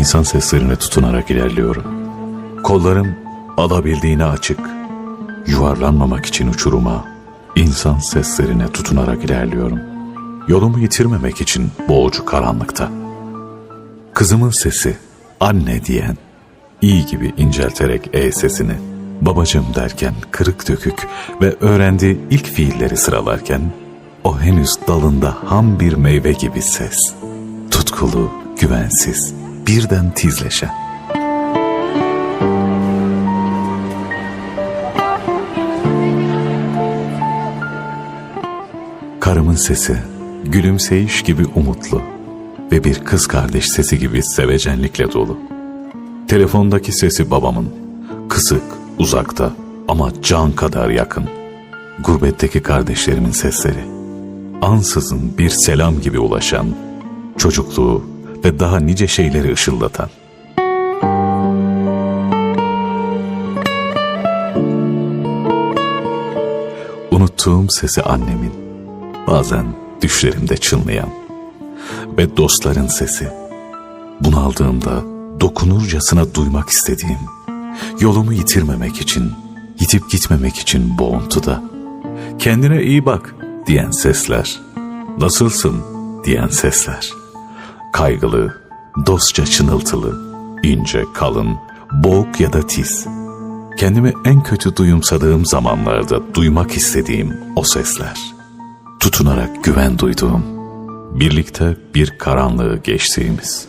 insan seslerine tutunarak ilerliyorum. Kollarım alabildiğine açık. Yuvarlanmamak için uçuruma, insan seslerine tutunarak ilerliyorum. Yolumu yitirmemek için boğucu karanlıkta. Kızımın sesi, anne diyen, iyi gibi incelterek e sesini, babacım derken kırık dökük ve öğrendiği ilk fiilleri sıralarken, o henüz dalında ham bir meyve gibi ses. Tutkulu, güvensiz, birden tizleşen. Karımın sesi, gülümseyiş gibi umutlu ve bir kız kardeş sesi gibi sevecenlikle dolu. Telefondaki sesi babamın, kısık, uzakta ama can kadar yakın. Gurbetteki kardeşlerimin sesleri, ansızın bir selam gibi ulaşan, çocukluğu ve daha nice şeyleri ışıldatan. Unuttuğum sesi annemin, bazen düşlerimde çınlayan ve dostların sesi. Bunaldığımda dokunurcasına duymak istediğim, yolumu yitirmemek için, yitip gitmemek için boğuntuda. Kendine iyi bak diyen sesler, nasılsın diyen sesler. Kaygılı, dostça çınıltılı, ince, kalın, boğuk ya da tiz. Kendimi en kötü duyumsadığım zamanlarda duymak istediğim o sesler. Tutunarak güven duyduğum, birlikte bir karanlığı geçtiğimiz.